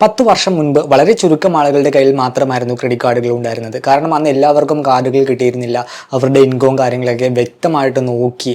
പത്ത് വർഷം മുൻപ് വളരെ ചുരുക്കം ആളുകളുടെ കയ്യിൽ മാത്രമായിരുന്നു ക്രെഡിറ്റ് കാർഡുകൾ ഉണ്ടായിരുന്നത്. കാരണം അന്ന് എല്ലാവർക്കും കാർഡുകൾ കിട്ടിയിരുന്നില്ല. അവരുടെ ഇൻകവും കാര്യങ്ങളൊക്കെ വ്യക്തമായിട്ട് നോക്കി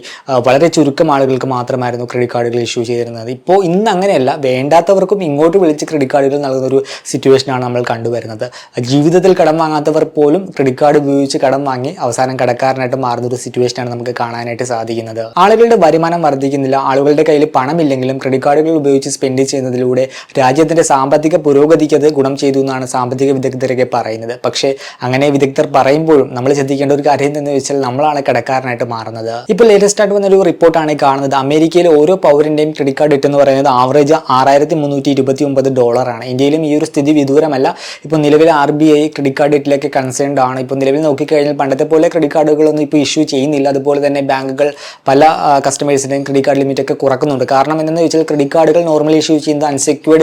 വളരെ ചുരുക്കം ആളുകൾക്ക് മാത്രമായിരുന്നു ക്രെഡിറ്റ് കാർഡുകൾ ഇഷ്യൂ ചെയ്തിരുന്നത്. ഇപ്പോൾ ഇന്ന് അങ്ങനെയല്ല. വേണ്ടാത്തവർക്കും ഇങ്ങോട്ട് വിളിച്ച് ക്രെഡിറ്റ് കാർഡുകൾ നൽകുന്ന ഒരു സിറ്റുവേഷനാണ് നമ്മൾ കണ്ടുവരുന്നത്. ജീവിതത്തിൽ കടം വാങ്ങാത്തവർ പോലും ക്രെഡിറ്റ് കാർഡ് ഉപയോഗിച്ച് കടം വാങ്ങി അവസാനം കടക്കാരനായിട്ട് മാറുന്ന ഒരു സിറ്റുവേഷനാണ് നമുക്ക് കാണാനായിട്ട് സാധിക്കുന്നത്. ആളുകളുടെ വരുമാനം വർദ്ധിക്കുന്നില്ല. ആളുകളുടെ കയ്യിൽ പണമില്ലെങ്കിലും ക്രെഡിറ്റ് കാർഡുകൾ ഉപയോഗിച്ച് സ്പെൻഡ് ചെയ്യുന്നതിലൂടെ രാജ്യത്തിന്റെ സാമ്പത്തിക പുരോഗതിക്ക് അത് ഗുണം ചെയ്തു എന്നാണ് സാമ്പത്തിക വിദഗ്ധരൊക്കെ പറയുന്നത്. പക്ഷേ അങ്ങനെ വിദഗ്ധർ പറയുമ്പോഴും നമ്മൾ ശ്രദ്ധിക്കേണ്ട ഒരു കാര്യം എന്ന് വെച്ചാൽ നമ്മളാണ് കടക്കാരനായിട്ട് മാറുന്നത്. ഇപ്പോൾ ലേറ്റസ്റ്റ് ആയിട്ട് വന്നൊരു റിപ്പോർട്ടാണ് ഈ കാണുന്നത്. അമേരിക്കയിലെ ഓരോ പൗരന്റെയും ക്രെഡിറ്റ് കാർഡ് ഇട്ടെന്ന് പറയുന്നത് ആവറേജ് ആറായിരത്തി മുന്നൂറ്റി ഇരുപത്തി ഒമ്പത് ഡോളറാണ് ഇന്ത്യയിലും ഈ ഒരു സ്ഥിതി വിദൂരമല്ല. ഇപ്പോൾ നിലവിൽ R B I credit card ഇട്ടിലൊക്കെ concerned ആണ്. ഇപ്പോൾ നിലവിൽ നോക്കിക്കഴിഞ്ഞാൽ പണ്ടത്തെ പോലെ ക്രെഡിറ്റ് കാർഡുകളൊന്നും ഇപ്പോൾ ഇഷ്യൂ ചെയ്യുന്നില്ല. അതുപോലെ തന്നെ ബാങ്കുകൾ പല കസ്റ്റമേഴ്സിന്റെയും ക്രെഡിറ്റ് കാർഡ് ലിമിറ്റ് ഒക്കെ കുറക്കുന്നുണ്ട്. കാരണം എന്തെന്ന് വെച്ചാൽ ക്രെഡിറ്റ് കാർഡുകൾ നോർമലി ഇഷ്യൂ ചെയ്യുന്നത് അൺസെക്യൂർഡ്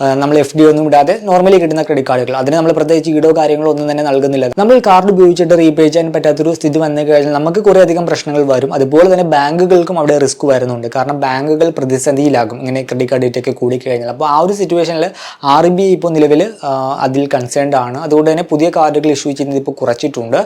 ആ, നമ്മൾ എഫ് ഡി ഒന്നും ഇടാതെ നോർമലി കിട്ടുന്ന ക്രെഡിറ്റ് കാർഡുകൾ അതിന് നമ്മൾ പ്രത്യേകിച്ച് ഈടോ കാര്യങ്ങളോ ഒന്നും തന്നെ നൽകുന്നില്ല. നമ്മൾ കാർഡ് ഉപയോഗിച്ചിട്ട് റീപേ ചെയ്യാൻ പറ്റാത്തൊരു സ്ഥിതി വന്നു കഴിഞ്ഞാൽ നമുക്ക് കുറേ അധികം പ്രശ്നങ്ങൾ വരും. അതുപോലെ തന്നെ ബാങ്കുകൾക്കും അവിടെ റിസ്ക് വരുന്നുണ്ട്. കാരണം ബാങ്കുകൾ പ്രതിസന്ധിയിലാകും ഇങ്ങനെ ക്രെഡിറ്റ് കാർഡ് ഒക്കെ കൂടി കഴിഞ്ഞാൽ അപ്പോൾ ആ ഒരു സിറ്റുവേഷനിൽ ആർ ബി ഐ ഇപ്പോൾ നിലവിൽ അതിൽ കൺസേൺഡ് ആണ്. അതുകൊണ്ട് തന്നെ പുതിയ കാർഡുകൾ ഇഷ്യൂ ചെയ്യുന്നത് ഇപ്പോൾ കുറച്ചിട്ടുണ്ട്.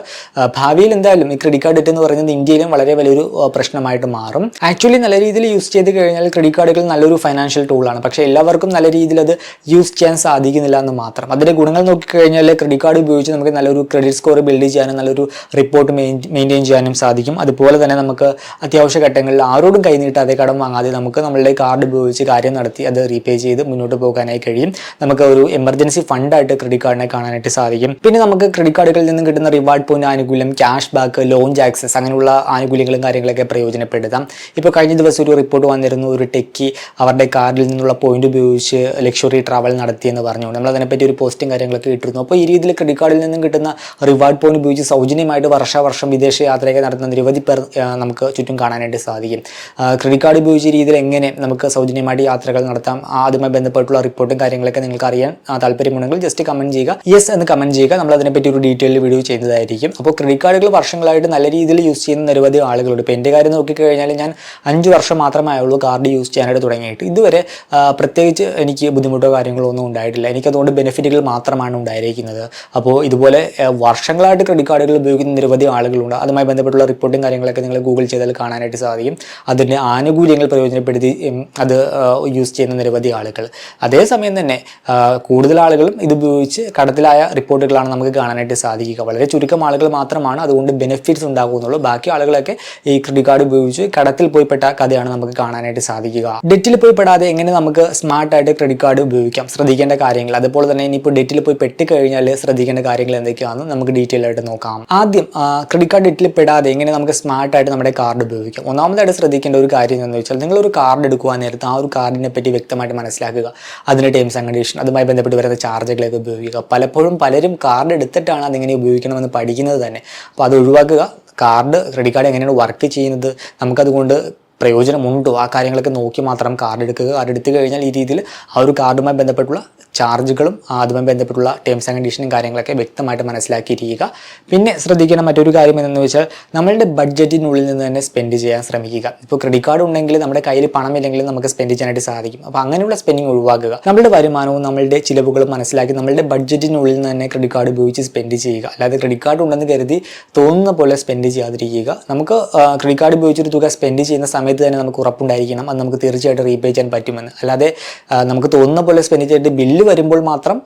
ഭാവിയിൽ എന്തായാലും ഈ ക്രെഡിറ്റ് കാർഡ് എന്ന് പറയുന്നത് ഇന്ത്യയിലും വളരെ വലിയൊരു പ്രശ്നമായിട്ട് മാറും. ആക്ച്വലി നല്ല രീതിയിൽ യൂസ് ചെയ്ത് കഴിഞ്ഞാൽ ക്രെഡിറ്റ് കാർഡുകൾ നല്ലൊരു ഫൈനാൻഷ്യൽ ടൂളാണ് പക്ഷേ എല്ലാവർക്കും നല്ല രീതിയിൽ അത് യൂസ് ചെയ്യാൻ സാധിക്കുന്നില്ല എന്ന് മാത്രം. അതിന്റെ ഗുണങ്ങൾ നോക്കിക്കഴിഞ്ഞാൽ ക്രെഡിറ്റ് കാർഡ് ഉപയോഗിച്ച് നമുക്ക് നല്ലൊരു ക്രെഡിറ്റ് സ്കോർ ബിൽഡ് ചെയ്യാനും നല്ലൊരു റിപ്പോർട്ട് മെയിന്റെയിൻ ചെയ്യാനും സാധിക്കും. അതുപോലെ തന്നെ നമുക്ക് അത്യാവശ്യ ഘട്ടങ്ങളിൽ ആരോടും കൈനീട്ടാതെ കടം വാങ്ങാതെ നമുക്ക് നമ്മളുടെ കാർഡ് ഉപയോഗിച്ച് കാര്യം നടത്തി അത് റീപേ ചെയ്ത് മുന്നോട്ട് പോകാനായി കഴിയും. നമുക്ക് ഒരു എമർജൻസി ഫണ്ടായിട്ട് ക്രെഡിറ്റ് കാർഡിനെ കാണാനായിട്ട് സാധിക്കും. പിന്നെ നമുക്ക് ക്രെഡിറ്റ് കാർഡുകളിൽ നിന്നും കിട്ടുന്ന റിവാർഡ് പോയിന്റ് ആനുകൂല്യം ക്യാഷ് ബാക്ക് ലോഞ്ച് ആക്സസ് അങ്ങനെയുള്ള ആനുകൂല്യങ്ങളും കാര്യങ്ങളൊക്കെ പ്രയോജനപ്പെടുത്താം. ഇപ്പോൾ കഴിഞ്ഞ ദിവസം ഒരു റിപ്പോർട്ട് വന്നിരുന്നു ഒരു ടെക്കി അവരുടെ കാർഡിൽ നിന്നുള്ള പോയിന്റ് ഉപയോഗിച്ച് ലക്ഷറി ട്രാവൽ നടത്തിയെന്ന് പറഞ്ഞു നമ്മൾ അതിനെപ്പറ്റി ഒരു പോസ്റ്റും കാര്യങ്ങളൊക്കെ ഇട്ടിരുന്നു. അപ്പോൾ ഈ രീതിയിൽ ക്രെഡിറ്റ് കാർഡിൽ നിന്നും കിട്ടുന്ന റിവാർഡ് പോയിന്റ് ഉപയോഗിച്ച് സൗജന്യമായിട്ട് വർഷാവർഷം വിദേശ യാത്രയൊക്കെ നടത്തുന്ന നിരവധി പേർ നമുക്ക് ചുറ്റും കാണാനായിട്ട് സാധിക്കും. ക്രെഡിറ്റ് കാർഡ് ഉപയോഗിച്ച രീതിയിൽ എങ്ങനെ നമുക്ക് സൗജന്യമായിട്ട് യാത്രകൾ നടത്താം അതുമായി ബന്ധപ്പെട്ടുള്ള റിപ്പോർട്ടും കാര്യങ്ങളൊക്കെ നിങ്ങൾക്ക് അറിയാൻ താല്പര്യമുണ്ടെങ്കിൽ ജസ്റ്റ് കമന്റ് ചെയ്യുക. യെസ് എന്ന് കമന്റ് ചെയ്യുക നമ്മൾ അതിനെപ്പറ്റി ഒരു ഡീറ്റെയിൽ വീഡിയോ ചെയ്യുന്നതായിരിക്കും അപ്പോൾ ക്രെഡിറ്റ് കാർഡുകൾ വർഷങ്ങളായിട്ട് നല്ല രീതിയിൽ യൂസ് ചെയ്യുന്ന നിരവധി ആളുകളുണ്ട്. ഇപ്പോൾ എന്റെ കാര്യം നോക്കിക്കഴിഞ്ഞാൽ ഞാൻ അഞ്ച് വർഷം മാത്രമേ ആയുള്ളൂ കാർഡ് യൂസ് ചെയ്യാനായിട്ട് തുടങ്ങിയിട്ട്. ഇതുവരെ പ്രത്യേകിച്ച് എനിക്ക് ബുദ്ധിമുട്ടോ കാര്യങ്ങളോ ഒന്നും ഉണ്ടായിട്ടില്ല. എനിക്കതുകൊണ്ട് ബെനിഫിറ്റുകൾ മാത്രമാണ് ഉണ്ടായിരിക്കുന്നത്. അപ്പോൾ ഇതുപോലെ വർഷങ്ങളായിട്ട് ക്രെഡിറ്റ് കാർഡുകൾ ഉപയോഗിക്കുന്ന നിരവധി ആളുകളുണ്ട്. അതുമായി ബന്ധപ്പെട്ടുള്ള റിപ്പോർട്ടും കാര്യങ്ങളൊക്കെ നിങ്ങൾ ഗൂഗിൾ ചെയ്താൽ കാണാനായിട്ട് സാധിക്കും. അതിന്റെ ആനുകൂല്യങ്ങൾ പ്രയോജനപ്പെടുത്തി അത് യൂസ് ചെയ്യുന്ന നിരവധി ആളുകൾ. അതേസമയം തന്നെ കൂടുതൽ ആളുകളും ഇത് ഉപയോഗിച്ച് കടത്തിലായ റിപ്പോർട്ടുകളാണ് നമുക്ക് കാണാനായിട്ട് സാധിക്കുക. വളരെ ചുരുക്കം ആളുകൾ മാത്രമാണ് അതുകൊണ്ട് ബെനിഫിറ്റ്സ് ഉണ്ടാകുന്നുള്ളൂ. ബാക്കി ആളുകളൊക്കെ ഈ ക്രെഡിറ്റ് കാർഡ് ഉപയോഗിച്ച് കടത്തിൽ പോയിപ്പെട്ട കഥയാണ് നമുക്ക് കാണാനായിട്ട് സാധിക്കുക. ഡെറ്റിൽ പോയി പെടാതെ എങ്ങനെ നമുക്ക് സ്മാർട്ടായിട്ട് ക്രെഡിറ്റ് കാർഡ് ഉപയോഗിക്കാം? ശ്രദ്ധിക്കേണ്ട കാര്യങ്ങൾ. അതുപോലെ തന്നെ ഇനിയിപ്പോൾ ഡെറ്റിൽ പോയി പെട്ടിക്കഴിഞ്ഞാൽ ശ്രദ്ധിക്കേണ്ട കാര്യങ്ങൾ എന്തൊക്കെയാണെന്ന് നമുക്ക് ഡീറ്റെയിൽ ആയിട്ട് നോക്കാം. ആദ്യം ക്രെഡിറ്റ് കാർഡ് ഡെറ്റിൽ പെടാതെ എങ്ങനെ നമുക്ക് സ്മാർട്ടായിട്ട് നമ്മുടെ കാർഡ് ഉപയോഗിക്കാം? ഒന്നാമതായിട്ട് ശ്രദ്ധിക്കേണ്ട ഒരു കാര്യം എന്ന് വെച്ചാൽ ഒരു കാർഡ് എടുക്കുവാൻ നേരത്ത് ആ ഒരു കാർഡിനെ പറ്റി വ്യക്തമായിട്ട് മനസ്സിലാക്കുക. അതിന്റെ ടേംസ് ആൻഡ് കണ്ടീഷൻ അതുമായി ബന്ധപ്പെട്ട് വരുന്ന ചാർജുകളൊക്കെ ഉപയോഗിക്കുക. പലപ്പോഴും പലരും കാർഡ് എടുത്തിട്ടാണ് അതെങ്ങനെ ഉപയോഗിക്കണമെന്ന് പഠിക്കുന്നത് തന്നെ. അപ്പോൾ അത് ഒഴിവാക്കുക. കാർഡ് ക്രെഡിറ്റ് കാർഡ് എങ്ങനെയാണ് വർക്ക് ചെയ്യുന്നത്? നമുക്കതുകൊണ്ട് പ്രയോജനമുണ്ടോ. ആ കാര്യങ്ങളൊക്കെ നോക്കി മാത്രം കാർഡ് എടുക്കുക. കാർഡ് എടുത്തു കഴിഞ്ഞാൽ ഈ രീതിയിൽ ആ ഒരു കാർഡുമായി ബന്ധപ്പെട്ടുള്ള ചാർജുകളും അതുമായി ബന്ധപ്പെട്ടുള്ള ടേംസ് ആൻഡ് കണ്ടീഷനും കാര്യങ്ങളൊക്കെ വ്യക്തമായിട്ട് മനസ്സിലാക്കിയിരിക്കുക. പിന്നെ ശ്രദ്ധിക്കേണ്ട മറ്റൊരു കാര്യം എന്തെന്ന് വെച്ചാൽ നമ്മളുടെ ബഡ്ജറ്റിനുള്ളിൽ നിന്ന് തന്നെ സ്പെൻഡ് ചെയ്യാൻ ശ്രമിക്കുക. ഇപ്പോൾ ക്രെഡിറ്റ് കാർഡ് ഉണ്ടെങ്കിൽ നമ്മുടെ കയ്യിൽ പണമില്ലെങ്കിലും നമുക്ക് സ്പെൻഡ് ചെയ്യാനായിട്ട് സാധിക്കും. അപ്പോൾ അങ്ങനെയുള്ള സ്പെൻഡിങ് ഒഴിവാക്കുക. നമ്മുടെ വരുമാനവും നമ്മളുടെ ചിലവുകളും മനസ്സിലാക്കി നമ്മളുടെ ബഡ്ജറ്റിനുള്ളിൽ നിന്ന് തന്നെ ക്രെഡിറ്റ് കാർഡ് ഉപയോഗിച്ച് സ്പെൻഡ് ചെയ്യുക. അല്ലാതെ ക്രെഡിറ്റ് കാർഡ് ഉണ്ടെന്ന് കരുതി തോന്നുന്ന പോലെ സ്പെൻഡ് ചെയ്യാതിരിക്കുക. നമുക്ക് ക്രെഡിറ്റ് കാർഡ് ഉപയോഗിച്ചൊരു തുക സ്പെൻഡ് ചെയ്യുന്ന സമയത്ത് തന്നെ നമുക്ക് ഉറപ്പുണ്ടായിരിക്കണം. അത് നമുക്ക് തീർച്ചയായിട്ടും റീപേ ചെയ്യാൻ പറ്റുമെന്ന്. അല്ലാതെ നമുക്ക് തോന്നുന്ന പോലെ സ്പെൻഡ് ചെയ്തിട്ട് ബില്ല് വരുമ്പോൾ മാത്രം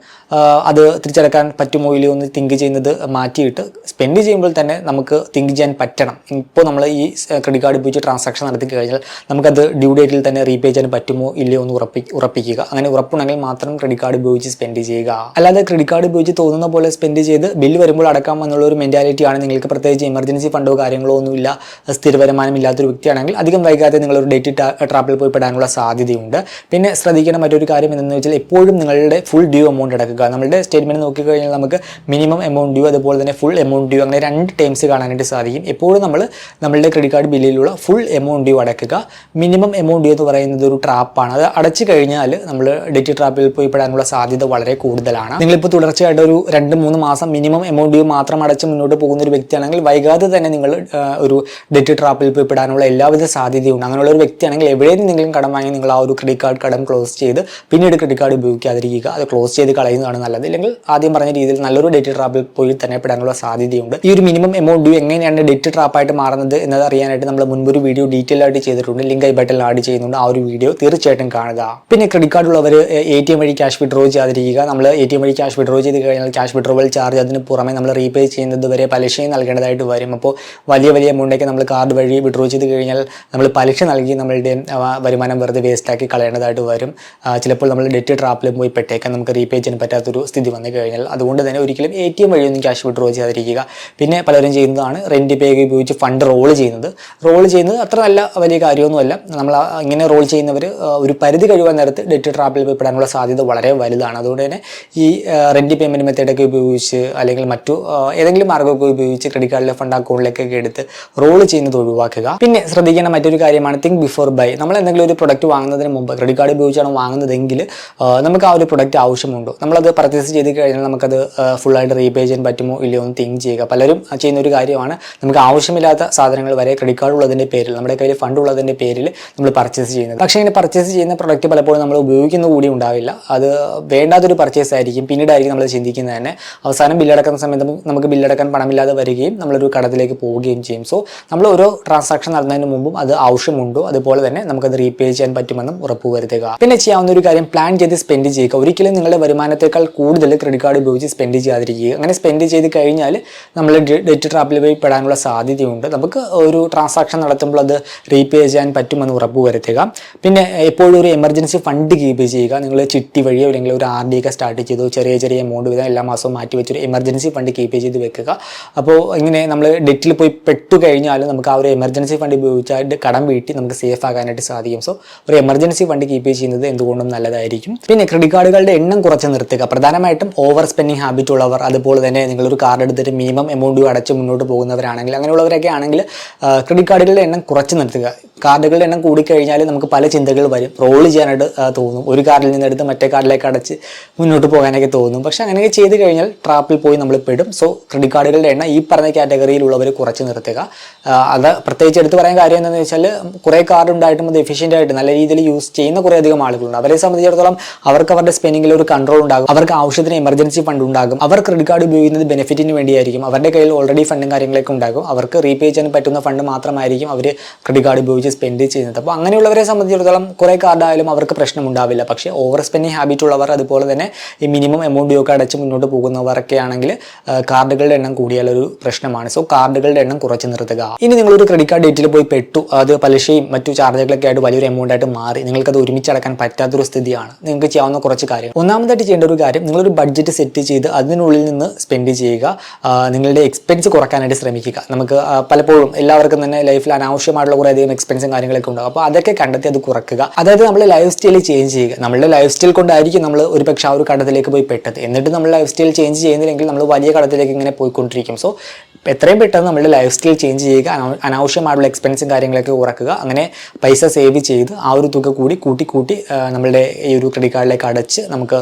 അത് തിരിച്ചടക്കാൻ പറ്റുമോ ഇല്ലയോ എന്ന് തിങ്ക് ചെയ്യുന്നത് മാറ്റിയിട്ട് സ്പെൻഡ് ചെയ്യുമ്പോൾ തന്നെ നമുക്ക് തിങ്ക് ചെയ്യാൻ പറ്റണം. ഇപ്പോൾ നമ്മൾ ഈ ക്രെഡിറ്റ് കാർഡ് ഉപയോഗിച്ച് ട്രാൻസാക്ഷൻ നടത്തി കഴിഞ്ഞാൽ നമുക്കത് ഡ്യൂ ഡേറ്റിൽ തന്നെ റീപേ ചെയ്യാൻ പറ്റുമോ ഇല്ലയോ എന്ന് ഉറപ്പി ഉറപ്പിക്കുക. അങ്ങനെ ഉറപ്പുണ്ടെങ്കിൽ മാത്രം ക്രെഡിറ്റ് കാർഡ് ഉപയോഗിച്ച് സ്പെൻഡ് ചെയ്യുക. അല്ലാതെ ക്രെഡിറ്റ് കാർഡ് ഉപയോഗിച്ച് തോന്നുന്ന പോലെ സ്പെൻഡ് ചെയ്ത് ബില്ല് വരുമ്പോൾ അടക്കാം എന്നുള്ള ഒരു മെന്റാലിറ്റിയാണ് നിങ്ങൾക്ക് പ്രത്യേകിച്ച് എമർജൻസി ഫണ്ടോ കാര്യങ്ങളോ ഒന്നുമില്ല സ്ഥിര വരുമാനം ഇല്ലാത്തൊരു വ്യക്തിയാണെങ്കിൽ അധികം വൈകാതെ നിങ്ങളൊരു ഡേറ്റ് ട്രാപ്പിൽ പോയി പെടാനുള്ള സാധ്യതയുണ്ട്. പിന്നെ ശ്രദ്ധിക്കേണ്ട മറ്റൊരു കാര്യം എന്തെന്ന് വെച്ചാൽ എപ്പോഴും നിങ്ങളുടെ ഫുൾ ഡ്യൂ എമൗണ്ട് അടക്കുക. നമ്മുടെ സ്റ്റേറ്റ്മെന്റ് നോക്കിക്കഴിഞ്ഞാൽ നമുക്ക് മിനിമം എമൗണ്ട് ഡ്യൂ അതുപോലെ തന്നെ ഫുൾ എമൗണ്ട് ഡ്യൂ അങ്ങനെ രണ്ട് ടൈംസ് കാണാനായിട്ട് സാധിക്കും. എപ്പോഴും നമ്മൾ നമ്മളുടെ ക്രെഡിറ്റ് കാർഡ് ബില്ലിലുള്ള ഫുൾ എമൗണ്ട് ഡ്യൂ അടക്കുക. മിനിമം എമൗണ്ട് ഡ്യൂ എന്ന് പറയുന്നത് ഒരു ട്രാപ്പാണ് അത് അടച്ചു കഴിഞ്ഞാൽ നമ്മൾ ഡെറ്റ് ട്രാപ്പിൽ പോയി പെടാനുള്ള സാധ്യത വളരെ കൂടുതലാണ്. നിങ്ങളിപ്പോൾ തുടർച്ചയായിട്ട് ഒരു രണ്ട് മൂന്ന് മാസം മിനിമം എമൗണ്ട് ഡ്യൂ മാത്രം അടച്ച് മുന്നോട്ട് പോകുന്ന ഒരു വ്യക്തിയാണെങ്കിൽ വൈകാതെ തന്നെ നിങ്ങൾ ഒരു ഡെറ്റ് ട്രാപ്പിൽ പോയി പെടാനുള്ള എല്ലാവിധ സാധ്യതയുണ്ട്. അങ്ങനെയുള്ള ഒരു വ്യക്തിയാണെങ്കിൽ എവിടെയും നിന്നെങ്കിലും കടം വാങ്ങി നിങ്ങൾ ആ ഒരു ക്രെഡിറ്റ് കാർഡ് കടം ക്ലോസ് ചെയ്ത് പിന്നീട് ക്രെഡിറ്റ് കാർഡ് ഉപയോഗിക്കാതിരിക്കുക. ചെയ്യുക അത് ക്ലോസ് ചെയ്ത് കളയുന്നതാണ് നല്ലത്. ഇല്ലെങ്കിൽ ആദ്യം പറഞ്ഞ രീതിയിൽ നല്ലൊരു ഡേറ്റ് ട്രാപ്പിൽ പോയി തന്നെ പെടാനുള്ള സാധ്യതയുണ്ട്. ഈ ഒരു മിനിമം എമൗണ്ട് ഡ്യൂ എങ്ങനെയാണ് ഡേറ്റ് ട്രാപ്പായിട്ട് മാറുന്നത് എന്നത് അറിയാനായിട്ട് നമ്മൾ മുൻപൊരു വീഡിയോ ഡീറ്റെയിൽ ആയിട്ട് ചെയ്തിട്ടുണ്ട്. ലിങ്ക് ഐ ബട്ടൺ ആഡ് ചെയ്യുന്നുണ്ട്. ആ ഒരു വീഡിയോ തീർച്ചയായിട്ടും കാണുക. പിന്നെ ക്രെഡിറ്റ് കാർഡ് ഉള്ളവർ എ ടി എം വഴി ക്യാഷ് വിഡ്രോ ചെയ്യാതിരിക്കുക. നമ്മൾ എ ടി എം വഴി ക്യാഷ് വിഡ്രോ ചെയ്ത് കഴിഞ്ഞാൽ ക്യാഷ് വിഡ്രോവൽ ചാർജ് അതിന് പുറമെ നമ്മൾ റീപേ ചെയ്യുന്നത് വരെ പലിശയും നൽകേണ്ടതായിട്ട് വരും. അപ്പോൾ വലിയ വലിയ എമൗണ്ടൊക്കെ നമ്മൾ കാർഡ് വഴി വിഡ്രോ ചെയ്ത് കഴിഞ്ഞാൽ നമ്മൾ പലിശ നൽകി നമ്മളുടെ വരുമാനം വെറുതെ വേസ്റ്റാക്കി കളയേണ്ടതായിട്ട് വരും. ചിലപ്പോൾ നമ്മൾ ഡെറ്റ് ട്രാപ്പിലും പോയി പെട്ടേക്കാൻ നമുക്ക് റീപേ ചെയ്യാൻ പറ്റാത്തൊരു സ്ഥിതി വന്നു കഴിഞ്ഞാൽ അതുകൊണ്ട് തന്നെ ഒരിക്കലും എ ടി എം വഴിയൊന്നും ക്യാഷ് വിഡ്രോ ചെയ്യാതിരിക്കുക. പിന്നെ പലരും ചെയ്യുന്നതാണ് റെന്റ് പേ ഉപയോഗിച്ച് ഫണ്ട് റോൾ ചെയ്യുന്നത്. റോൾ ചെയ്യുന്നത് അത്ര നല്ല വലിയ കാര്യമൊന്നുമല്ല. നമ്മൾ ഇങ്ങനെ റോൾ ചെയ്യുന്നവർ ഒരു പരിധി കഴിയുവാൻ നേരത്ത് ഡെറ്റ് ട്രാപ്പിൽ പെടാനുള്ള സാധ്യത വളരെ വലുതാണ്. അതുകൊണ്ട് തന്നെ ഈ റെന്റ് പേയ്മെന്റ് മെത്തേഡൊക്കെ ഉപയോഗിച്ച് അല്ലെങ്കിൽ മറ്റു ഏതെങ്കിലും മാർഗമൊക്കെ ഉപയോഗിച്ച് ക്രെഡിറ്റ് കാർഡിലെ ഫണ്ട് അക്കൗണ്ടിലേക്കൊക്കെ എടുത്ത് റോൾ ചെയ്യുന്നത് ഒഴിവാക്കുക. പിന്നെ ശ്രദ്ധിക്കേണ്ട മറ്റൊരു കാര്യമാണ് തിങ്ക് ബിഫോർ ബൈ നമ്മൾ എന്തെങ്കിലും ഒരു പ്രൊഡക്റ്റ് വാങ്ങുന്നതിന് മുമ്പ് ക്രെഡിറ്റ് കാർഡ് ഉപയോഗിച്ചാണ് വാങ്ങുന്നതെങ്കിൽ നമുക്ക് ആ ഒരു പ്രൊഡക്റ്റ് ആവശ്യമുണ്ടോ? നമ്മളത് പർച്ചേസ് ചെയ്ത് കഴിഞ്ഞാൽ നമുക്കത് ഫുള്ളായിട്ട് റീപേ ചെയ്യാൻ പറ്റുമോ ഇല്ലയോ എന്ന് തിങ്ക് ചെയ്യുക. പലരും ചെയ്യുന്ന ഒരു കാര്യമാണ് നമുക്ക് ആവശ്യമില്ലാത്ത സാധനങ്ങൾ വരെ ക്രെഡിറ്റ് കാർഡ് ഉള്ളതിന്റെ പേരിൽ നമ്മുടെ കയ്യിൽ ഫണ്ട് ഉള്ളതിന്റെ പേരിൽ നമ്മൾ പർച്ചേസ് ചെയ്യുന്നത്. പക്ഷേ ഇങ്ങനെ പർച്ചേസ് ചെയ്യുന്ന പ്രൊഡക്റ്റ് പലപ്പോഴും നമ്മൾ ഉപയോഗിക്കുന്ന കൂടി ഉണ്ടാവില്ല. അത് വേണ്ടാത്തൊരു പർച്ചേസ് ആയിരിക്കും. പിന്നീടായിരിക്കും നമ്മൾ ചിന്തിക്കുന്നത് തന്നെ. അവസാനം ബില്ലടക്കുന്ന സമയത്ത് നമുക്ക് ബില്ലടക്കാൻ പണമില്ലാതെ വരികയും നമ്മളൊരു കടത്തിലേക്ക് പോവുകയും ചെയ്യും. സോ നമ്മൾ ഓരോ ട്രാൻസാക്ഷൻ നടന്നതിന് മുമ്പും അത് ആവശ്യമുണ്ടോ? അതുപോലെ തന്നെ നമുക്കത് റീപേ ചെയ്യാൻ പറ്റുമെന്നും ഉറപ്പുവരുത്തുക. പിന്നെ ചെയ്യാവുന്ന ഒരു കാര്യം പ്ലാൻ ചെയ്ത് സ്പെൻഡ് ചെയ്യുക. ഒരിക്കലും നിങ്ങളുടെ വരുമാനത്തേക്കാൾ കൂടുതൽ ക്രെഡിറ്റ് കാർഡ് ഉപയോഗിച്ച് സ്പെൻഡ് ചെയ്യാതിരിക്കുക. അങ്ങനെ സ്പെൻഡ് ചെയ്ത് കഴിഞ്ഞാൽ നമ്മൾ ഡെറ്റ് ട്രാപ്പിൽ പോയി പെടാനുള്ള സാധ്യതയുണ്ട്. നമുക്ക് ഒരു ട്രാൻസാക്ഷൻ നടത്തുമ്പോൾ അത് റീപേ ചെയ്യാൻ പറ്റുമെന്ന് ഉറപ്പ് വരുത്തുക. പിന്നെ എപ്പോഴും ഒരു എമർജൻസി ഫണ്ട് കീപ്പ് ചെയ്യുക. നിങ്ങൾ ചിട്ടി വഴിയോ അല്ലെങ്കിൽ ഒരു ആർ ഡി ഒക്കെ സ്റ്റാർട്ട് ചെയ്തു ചെറിയ ചെറിയ എമൗണ്ട് വീതം എല്ലാ മാസവും മാറ്റി വെച്ചൊരു എമർജൻസി ഫണ്ട് കീപ്പ് ചെയ്ത് വെക്കുക. അപ്പോൾ ഇങ്ങനെ നമ്മൾ ഡെറ്റിൽ പോയി പെട്ടു കഴിഞ്ഞാലും നമുക്ക് ആ ഒരു എമർജൻസി ഫണ്ട് ഉപയോഗിച്ചായിട്ട് കടം വീട്ടി നമുക്ക് സേഫ് ആകാനായിട്ട് സാധിക്കും. സോ ഒരു എമർജൻസി ഫണ്ട് കീപ്പ് ചെയ്യുന്നത് എന്തുകൊണ്ടും നല്ലതായിരിക്കും. പിന്നെ ക്രെഡിറ്റ് കാർഡുകളുടെ എണ്ണം കുറച്ച് നിർത്തുക. പ്രധാനമായിട്ടും ഓവർ സ്പെൻഡിങ് ഹാബിറ്റ് ഉള്ളവർ അതുപോലെ തന്നെ നിങ്ങളൊരു കാർഡ് എടുത്തിട്ട് മിനിമം എമൗണ്ട് അടച്ച് മുന്നോട്ട് പോകുന്നവരാണെങ്കിൽ അങ്ങനെയുള്ളവരൊക്കെ ആണെങ്കിൽ ക്രെഡിറ്റ് കാർഡുകളുടെ എണ്ണം കുറച്ച് നിർത്തുക. കാർഡുകളുടെ എണ്ണം കൂടിക്കഴിഞ്ഞാൽ നമുക്ക് പല ചിന്തകൾ വരും. റോൾ ചെയ്യാനായിട്ട് തോന്നും. ഒരു കാർഡിൽ നിന്ന് എടുത്ത് മറ്റേ കാർഡിലേക്ക് അടച്ച് മുന്നോട്ട് പോകാനൊക്കെ തോന്നും. പക്ഷെ അങ്ങനെയൊക്കെ ചെയ്ത് കഴിഞ്ഞാൽ ട്രാപ്പിൽ പോയി നമ്മൾ പെടും. സോ ക്രെഡിറ്റ് കാർഡുകളുടെ എണ്ണം ഈ പറഞ്ഞ കാറ്റഗറിയിലുള്ളവർ കുറച്ച് നിർത്തുക. അത് പ്രത്യേകിച്ച് എടുത്ത് പറയാൻ കാര്യം എന്താണെന്ന് വെച്ചാൽ കുറേ കാർഡ് ഉണ്ടായിട്ടും അത് എഫിഷ്യന്റ് ആയിട്ട് നല്ല രീതിയിൽ യൂസ് ചെയ്യുന്ന കുറേ അധികം ആളുകളുണ്ട്. അവരെ സംബന്ധിച്ചിടത്തോളം അവർക്ക് അവരുടെ സ്പെൻഡിങ്ങിൽ ഒരു കൺട്രോൾ ഉണ്ടാകും. അവർക്ക് ആവശ്യത്തിന് എമർജൻസി ഫണ്ട് ഉണ്ടാകും. അവർ ക്രെഡിറ്റ് കാർഡ് ഉപയോഗിക്കുന്നത് ബെനിഫിറ്റിന് വേണ്ടിയായിരിക്കും. അവരുടെ കയ്യിൽ ഓൾറെഡി ഫണ്ടും കാര്യങ്ങളൊക്കെ ഉണ്ടാകും. അവർക്ക് റീപേ ചെയ്യാൻ പറ്റുന്ന ഫണ്ട് മാത്രമായിരിക്കും അവർ ക്രെഡിറ്റ് കാർഡ് ഉപയോഗിച്ച് സ്പെൻഡ് ചെയ്യുന്നത്. അപ്പോൾ അങ്ങനെയുള്ളവരെ സംബന്ധിച്ചിടത്തോളം കുറേ കാർഡ് ആയാലും അവർക്ക് പ്രശ്നം ഉണ്ടാവില്ല. പക്ഷേ ഓവർ സ്പെൻഡിങ് ഹാബിറ്റ് ഉള്ളവർ അതുപോലെ തന്നെ ഈ മിനിമം എമൗണ്ട് ഒക്കെ അടച്ച് മുന്നോട്ട് പോകുന്നവരൊക്കെ ആണെങ്കിൽ കാർഡുകളുടെ എണ്ണം കൂടിയാലൊരു പ്രശ്നമാണ്. സോ കാർഡുകളുടെ എണ്ണം കുറച്ച് നിർത്തുക. ഇനി ഒരു ക്രെഡിറ്റ് കാർഡ് ഡേറ്റിൽ പോയി പെട്ടു. അത് പലിശയും മറ്റു ചാർജുകളൊക്കെ ആയിട്ട് വലിയൊരു എമൗണ്ട് ആയിട്ട് മാറി. നിങ്ങൾക്കത് ഒരുമിച്ച് അടക്കാൻ പറ്റാത്തൊരു സ്ഥിതിയാണ്. നിങ്ങൾക്ക് ചെയ്യാവുന്ന കുറച്ച് കാര്യം. ഒന്നാമതായിട്ട് ചെയ്യേണ്ട ഒരു കാര്യം നിങ്ങളൊരു ബഡ്ജറ്റ് സെറ്റ് ചെയ്ത് അതിനുള്ളിൽ നിന്ന് സ്പെൻഡ് ചെയ്യുക. നിങ്ങളുടെ എക്സ്പെൻസ് കുറക്കാനായിട്ട് ശ്രമിക്കുക. നമുക്ക് പലപ്പോഴും എല്ലാവർക്കും തന്നെ ലൈഫിൽ അനാവശ്യമായിട്ടുള്ള കുറേ അധികം എക്സ്പെൻസും കാര്യങ്ങളൊക്കെ ഉണ്ടാകും അപ്പോൾ അതൊക്കെ കണ്ടെത്തി അത് കുറക്കുക അതായത് നമ്മൾ ലൈഫ് സ്റ്റൈൽ ചേഞ്ച് ചെയ്യുക. നമ്മുടെ ലൈഫ് സ്റ്റൈൽ കൊണ്ടായിരിക്കും നമ്മൾ ഒരു പക്ഷേ ആ ഒരു കടത്തിലേക്ക് പോയി പെട്ടത്. എന്നിട്ട് നമ്മൾ ലൈഫ് സ്റ്റൈൽ ചേഞ്ച് ചെയ്യുന്നില്ലെങ്കിൽ നമ്മൾ വലിയ കടത്തിലേക്ക് ഇങ്ങനെ പോയിക്കൊണ്ടിരിക്കും. സോ എത്രയും പെട്ടെന്ന് നമ്മുടെ ലൈഫ് സ്റ്റൈൽ ചേഞ്ച് ചെയ്യുക അനാ- അനാവശ്യമായിട്ടുള്ള എക്സ്പെൻസും കാര്യങ്ങളൊക്കെ കുറക്കുക അങ്ങനെ പൈസ സേവ് ചെയ്ത് ആ ഒരു തുക കൂടി കൂട്ടി കൂട്ടി നമ്മളുടെ ഈ ഒരു ക്രെഡിറ്റ് കാർഡിലേക്ക് അടച്ച് നമുക്ക്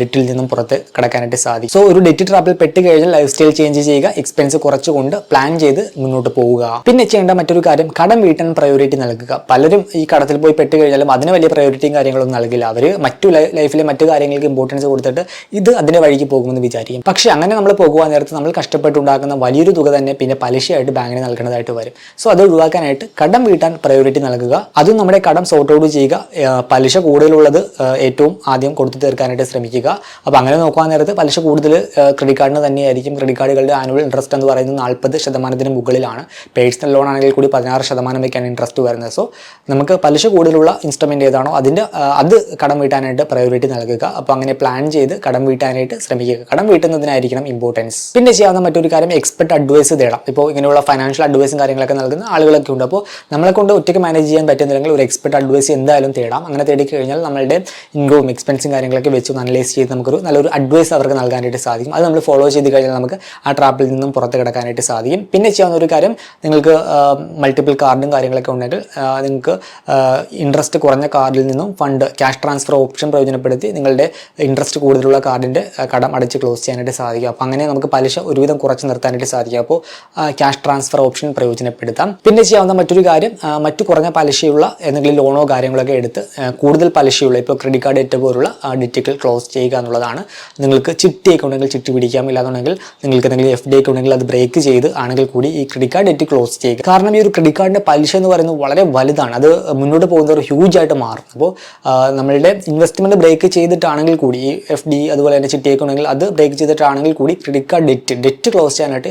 ഡെറ്റിൽ നിന്നും പുറത്ത് കിടക്കാനായിട്ട് സാധിക്കും. സോ ഒരു ഡെറ്റ് ട്രാപ്പിൽ പെട്ട് കഴിഞ്ഞാൽ ലൈഫ് സ്റ്റൈൽ ചേഞ്ച് ചെയ്യുക എക്സ്പെൻസ് കുറച്ചുകൊണ്ട് പ്ലാൻ ചെയ്ത് മുന്നോട്ട് പോവുക. പിന്നെ ചെയ്യേണ്ട മറ്റൊരു കാര്യം കടം വീട്ടാൻ പ്രയോറിറ്റി നൽകുക. പലരും ഈ കടത്തിൽ പോയി പെട്ട് കഴിഞ്ഞാലും അതിന് വലിയ പ്രയോറിറ്റിയും കാര്യങ്ങളൊന്നും നൽകില്ല. അവർ മറ്റു ലൈഫിലെ മറ്റു കാര്യങ്ങൾക്ക് ഇമ്പോർട്ടൻസ് കൊടുത്തിട്ട് ഇത് അതിന്റെ വഴിക്ക് പോകുമെന്ന് വിചാരിക്കും. പക്ഷേ അങ്ങനെ നമ്മൾ പോകുവാൻ നേരത്ത് നമ്മൾ കഷ്ടപ്പെട്ടുണ്ടാക്കുന്ന വലിയൊരു തുക തന്നെ പിന്നെ പലിശയായിട്ട് ബാങ്കിന് നൽകേണ്ടതായിട്ട് വരും. സോ അത് ഒഴിവാക്കാനായിട്ട് കടം വീട്ടാൻ പ്രയോറിറ്റി നൽകുക. അതും നമ്മുടെ കടം സോർട്ട് ഔട്ട് ചെയ്യുക. പലിശ കൂടുതലുള്ളത് ഏറ്റവും ആദ്യം കൊടുത്തു തീർക്കാനായിട്ട് ശ്രമിക്കുക. അപ്പോൾ അങ്ങനെ നോക്കുവാൻ നേരത്ത് പലിശ കൂടുതൽ ക്രെഡിറ്റ് കാർഡിന് തന്നെയായിരിക്കും ക്രെഡിറ്റ് കാർഡുകളുടെ ആനുവൽ ഇൻട്രസ്റ്റ് എന്ന് പറയുന്നത് നാൽപ്പത് ശതമാനത്തിന് മുകളിലാണ്. പേഴ്സണൽ ലോൺ ആണെങ്കിൽ കൂടി പതിനാറ് ശതമാനം വയ്ക്കാണ് ഇൻട്രസ്റ്റ് വരുന്നത്. സോ നമുക്ക് പലിശ കൂടുതലുള്ള ഇൻസ്ട്രുമെന്റ് ഏതാണോ അതിന്റെ അത് കടം വീട്ടാനായിട്ട് പ്രയോറിറ്റി നൽകുക. അപ്പോൾ അങ്ങനെ പ്ലാൻ ചെയ്ത് കടം വീട്ടാനായിട്ട് ശ്രമിക്കുക. കടം വീട്ടുന്നതിനായിരിക്കണം ഇമ്പോർട്ടൻസ് പിന്നെ ചെയ്യാവുന്ന മറ്റൊരു കാര്യം എക്സ്പെർട്ട് അഡ്വൈസ് തേടാം. ഇപ്പോൾ ഇങ്ങനെയുള്ള ഫൈനാൻഷ്യൽ അഡ്വൈസും കാര്യങ്ങളൊക്കെ നൽകുന്ന ആളുകളൊക്കെ ഉണ്ട്. അപ്പോൾ നമ്മളെ കൊണ്ട് ഒറ്റയ്ക്ക് മാനേജ് ചെയ്യാൻ പറ്റുന്നില്ലെങ്കിൽ ഒരു എക്സ്പെർട്ട് അഡ്വൈസ് എന്തായാലും തേടാം. അങ്ങനെ തേടി കഴിഞ്ഞാൽ നമ്മളുടെ ഇൻകവും എക്സ്പെൻസും കാര്യങ്ങളൊക്കെ വെച്ച് അനലൈസ് ചെയ്ത് നമുക്കൊരു നല്ലൊരു അഡ്വൈസ് അവർക്ക് നൽകാനായിട്ട് സാധിക്കും. അത് നമ്മൾ ഫോളോ ചെയ്ത് കഴിഞ്ഞാൽ നമുക്ക് ആ ട്രാപ്പിൽ നിന്നും പുറത്ത് കിടക്കാനായിട്ട് സാധിക്കും. പിന്നെ ചെയ്യാവുന്ന ഒരു കാര്യം നിങ്ങൾക്ക് മൾട്ടിപ്പിൾ കാർഡും കാര്യങ്ങളൊക്കെ ഉണ്ടെങ്കിൽ നിങ്ങൾക്ക് ഇൻട്രസ്റ്റ് കുറഞ്ഞ കാർഡിൽ നിന്നും ഫണ്ട് ക്യാഷ് ട്രാൻസ്ഫർ ഓപ്ഷൻ പ്രയോജനപ്പെടുത്തി നിങ്ങളുടെ ഇൻട്രസ്റ്റ് കൂടുതലുള്ള കാർഡിന്റെ കടം അടച്ച് ക്ലോസ് ചെയ്യാനായിട്ട് സാധിക്കും. അപ്പോൾ അങ്ങനെ നമുക്ക് പലിശ ഒരുവിധം കുറച്ച് നിർത്താനായിട്ട് സാധിക്കും. സാധിക്കും അപ്പോൾ ക്യാഷ് ട്രാൻസ്ഫർ ഓപ്ഷൻ പ്രയോജനപ്പെടുത്താം. പിന്നെ ചെയ്യാവുന്ന മറ്റൊരു കാര്യം മറ്റു കുറഞ്ഞ പലിശയുള്ള എന്തെങ്കിലും ലോണോ കാര്യങ്ങളൊക്കെ എടുത്ത് കൂടുതൽ പലിശയുള്ള ഇപ്പോൾ ക്രെഡിറ്റ് കാർഡ് ഡെറ്റ് പോലുള്ള ഡെറ്റുകൾ ക്ലോസ് ചെയ്യുക എന്നുള്ളതാണ്. നിങ്ങൾക്ക് ചിട്ടി ഒക്കെ ഉണ്ടെങ്കിൽ ചിട്ടി പിടിക്കാം. ഇല്ലാന്നുണ്ടെങ്കിൽ നിങ്ങൾക്ക് എന്തെങ്കിലും എഫ് ഡി ഒക്കെ ഉണ്ടെങ്കിൽ അത് ബ്രേക്ക് ചെയ്ത് ആണെങ്കിൽ കൂടി ഈ ക്രെഡിറ്റ് കാർഡ് ഡെറ്റ് ക്ലോസ് ചെയ്യുക. കാരണം ഈ ഒരു ക്രെഡിറ്റ് കാർഡിന്റെ പലിശ എന്ന് പറയുന്നത് വളരെ വലുതാണ്. അത് മുന്നോട്ട് പോകുന്ന ഒരു ഹ്യൂജ് ആയിട്ട് മാറും. അപ്പോൾ നമ്മളുടെ ഇൻവെസ്റ്റ്മെന്റ് ബ്രേക്ക് ചെയ്തിട്ടാണെങ്കിൽ കൂടി ഈ എഫ് ഡി അതുപോലെ തന്നെ ചിട്ടിയൊക്കെ ഉണ്ടെങ്കിൽ അത് ബ്രേക്ക് ചെയ്തിട്ടാണെങ്കിൽ കൂടി credit card debt debt close ചെയ്യാനായിട്ട്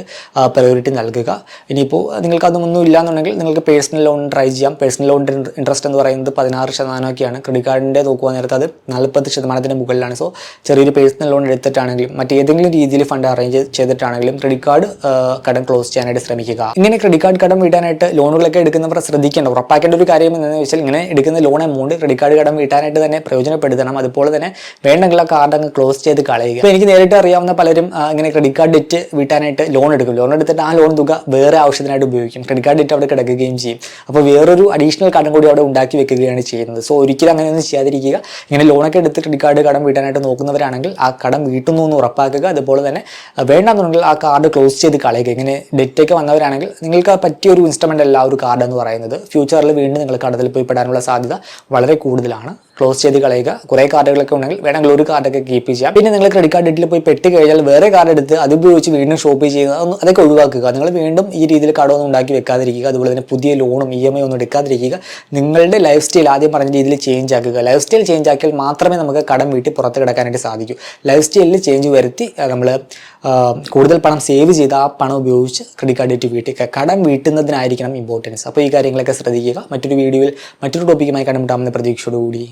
പ്രയോറിറ്റി നൽകുക. ഇനിയിപ്പോൾ നിങ്ങൾക്ക് അതൊന്നും ഇല്ലാന്നുണ്ടെങ്കിൽ നിങ്ങൾക്ക് പേഴ്സണൽ ലോൺ ട്രൈ ചെയ്യാം. പേഴ്സണൽ ലോണിന്റെ ഇൻട്രസ്റ്റ് എന്ന് പറയുന്നത് പതിനാറ് ശതമാനമൊക്കെയാണ്. ക്രെഡിറ്റ് കാർഡിന്റെ നോക്കുക നേരത്തെ അത് നാൽപ്പത് ശതമാനത്തിന് മുകളിലാണ്. സോ ചെറിയൊരു പേഴ്സണൽ ലോൺ എടുത്തിട്ടാണെങ്കിലും മറ്റേതെങ്കിലും രീതിയിൽ ഫണ്ട് അറേഞ്ച് ചെയ്തിട്ടാണെങ്കിലും ക്രെഡിറ്റ് കാർഡ് കടം ക്ലോസ് ചെയ്യാനായിട്ട് ശ്രമിക്കുക. ഇങ്ങനെ ക്രെഡിറ്റ് കാർഡ് കടം വീട്ടാനായിട്ട് ലോണുകളൊക്കെ എടുക്കുന്നവർ ശ്രദ്ധിക്കേണ്ട ഉറപ്പാക്കേണ്ട ഒരു കാര്യം എന്താണെന്ന് വെച്ചാൽ ഇങ്ങനെ എടുക്കുന്ന ലോൺ എമൗണ്ട് ക്രെഡിറ്റ് കാർഡ് കടം വീട്ടാനായിട്ട് തന്നെ പ്രയോജനപ്പെടുത്തണം. അതുപോലെ തന്നെ വേണ്ടെങ്കിൽ ആ കാർഡ് അങ്ങ് ക്ലോസ് ചെയ്ത് കളയുക. എനിക്ക് നേരിട്ട് അറിയാവുന്ന പലരും ഇങ്ങനെ ക്രെഡിറ്റ് കാർഡ് ഡെറ്റ് വീട്ടാനായിട്ട് ലോൺ എടുക്കും ലോൺ എടുത്തിട്ട് ആ ലോൺ തുക വേറെ ആവശ്യത്തിനായിട്ട് ഉപയോഗിക്കും. ക്രെഡിറ്റ് കാർഡ് ഇട്ട് അവിടെ കിടക്കുകയും ചെയ്യും. അപ്പോൾ വേറൊരു അഡീഷണൽ കടം കൂടി അവിടെ ഉണ്ടാക്കി വെക്കുകയാണ് ചെയ്യുന്നത്. സോ ഒരിക്കലും അങ്ങനെയൊന്നും ചെയ്യാതിരിക്കുക. ഇങ്ങനെ ലോണൊക്കെ എടുത്ത് ക്രെഡിറ്റ് കാർഡ് കടം വീട്ടാനായിട്ട് നോക്കുന്നവരാണെങ്കിൽ ആ കടം വീട്ടുന്നു എന്ന് ഉറപ്പാക്കുക. അതുപോലെ തന്നെ വേണ്ടാന്നുണ്ടെങ്കിൽ ആ കാർഡ് ക്ലോസ് ചെയ്ത് കളയുക. ഇങ്ങനെ ഡെറ്റൊക്കെ വന്നവരാണെങ്കിൽ നിങ്ങൾക്ക് പറ്റിയ ഒരു ഇൻസ്ട്രുമെന്റ് അല്ല ആ ഒരു കാർഡ് എന്ന് പറയുന്നത്. ഫ്യൂച്ചറിൽ വീണ്ടും നിങ്ങൾ കടത്തിൽ പോയി പെടാനുള്ള സാധ്യത വളരെ കൂടുതലാണ്. ക്ലോസ് ചെയ്ത് കളയുക. കുറേ കാർഡുകളൊക്കെ ഉണ്ടെങ്കിൽ വേണമെങ്കിൽ ഒരു കാർഡൊക്കെ കീപ്പ് ചെയ്യാം. പിന്നെ നിങ്ങൾ ക്രെഡിറ്റ് കാർഡ് ഡെറ്റിൽ പോയി പെട്ടി കഴിഞ്ഞാൽ വേറെ കാർഡ് എടുത്ത് അത് ഉപയോഗിച്ച് വീണ്ടും ഷോപ്പ് ചെയ്യുക. അതൊക്കെ ഒഴിവാക്കുക. നിങ്ങൾ വീണ്ടും ഈ രീതിയിൽ കടമൊന്നും ഉണ്ടാക്കി വെക്കാതിരിക്കുക. അതുപോലെ തന്നെ പുതിയ ലോണും ഇ എം ഐ ഒന്നും എടുക്കാതിരിക്കുക. നിങ്ങളുടെ ലൈഫ് സ്റ്റൈൽ ആദ്യം പറഞ്ഞ രീതിയിൽ ചേഞ്ച് ആക്കുക. ലൈഫ് സ്റ്റൈൽ ചേഞ്ച് ആക്കിയാൽ മാത്രമേ നമുക്ക് കടം വീട്ടിൽ പുറത്ത് കിടക്കാനായിട്ട് സാധിക്കൂ. ലൈഫ് സ്റ്റൈലിൽ ചേഞ്ച് വരുത്തി നമ്മൾ കൂടുതൽ പണം സേവ് ചെയ്ത് ആ പണം ഉപയോഗിച്ച് ക്രെഡിറ്റ് കാർഡ് ഡേറ്റ് വീട്ടിൽ കടം വീട്ടുന്നതിനായിരിക്കണം ഇമ്പോർട്ടൻസ് അപ്പോൾ ഈ കാര്യങ്ങളൊക്കെ ശ്രദ്ധിക്കുക. മറ്റൊരു വീഡിയോയിൽ മറ്റൊരു ടോപ്പിക്കുമായി കണ്ടുമുട്ടാമെന്ന പ്രതീക്ഷയോടുകൂടി.